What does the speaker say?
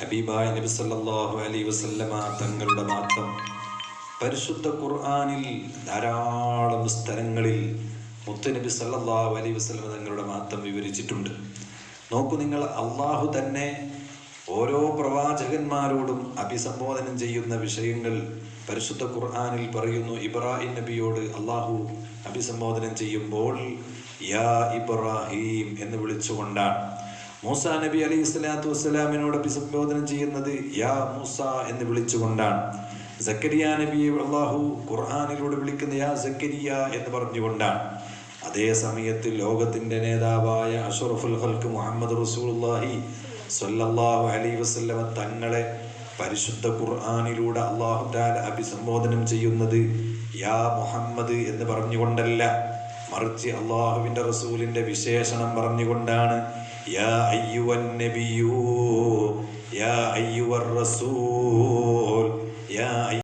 ഹബീബായ നബി സല്ലല്ലാഹു അലൈഹി വസല്ലമ തങ്ങളുടെ മാത്രം പരിശുദ്ധ ഖുർആനിൽ ധാരാളം സ്ഥലങ്ങളിൽ മുത്തുനബി സല്ലല്ലാഹു അലൈഹി വസല്ലമ തങ്ങളുടെ മാത്രം വിവരിച്ചിട്ടുണ്ട്. നോക്കൂ നിങ്ങൾ അള്ളാഹു തന്നെ ഓരോ പ്രവാചകന്മാരോടും അഭിസംബോധനം ചെയ്യുന്ന വിഷയങ്ങൾ പരിശുദ്ധ ഖുർആാനിൽ പറയുന്നു. ഇബ്രാഹിം നബിയോട് അള്ളാഹു അഭിസംബോധനം ചെയ്യുമ്പോൾ യാ ഇബ്രാഹിം എന്ന് വിളിച്ചുകൊണ്ടാണ്. മൂസ നബി അലി ഇസ്ലാത്തു വസ്സലാമിനോട് അഭിസംബോധനം ചെയ്യുന്നത് യാ മൂസ എന്ന് വിളിച്ചുകൊണ്ടാണ്. സക്കരിയ നബിയെ അള്ളാഹു ഖുർആാനിലൂടെ വിളിക്കുന്ന യാ സക്കരിയ എന്ന് പറഞ്ഞുകൊണ്ടാണ്. അതേ സമയത്ത് ലോകത്തിന്റെ നേതാവായ അഷറഫുൽ ഹൽക്ക് മുഹമ്മദ് റസൂലുള്ളാഹി സ്വല്ലല്ലാഹു അലൈഹി വസ്ലമ തങ്ങളെ പരിശുദ്ധ ഖുർആാനിലൂടെ അള്ളാഹു താല അഭിസംബോധനം ചെയ്യുന്നത് യാ മുഹമ്മദ് എന്ന് പറഞ്ഞുകൊണ്ടല്ല. മറിച്ച് അള്ളാഹുവിന്റെ റസൂലിന്റെ വിശേഷണം പറഞ്ഞുകൊണ്ടാണ് يا أيها النبي يا أيها الرسول يا أيها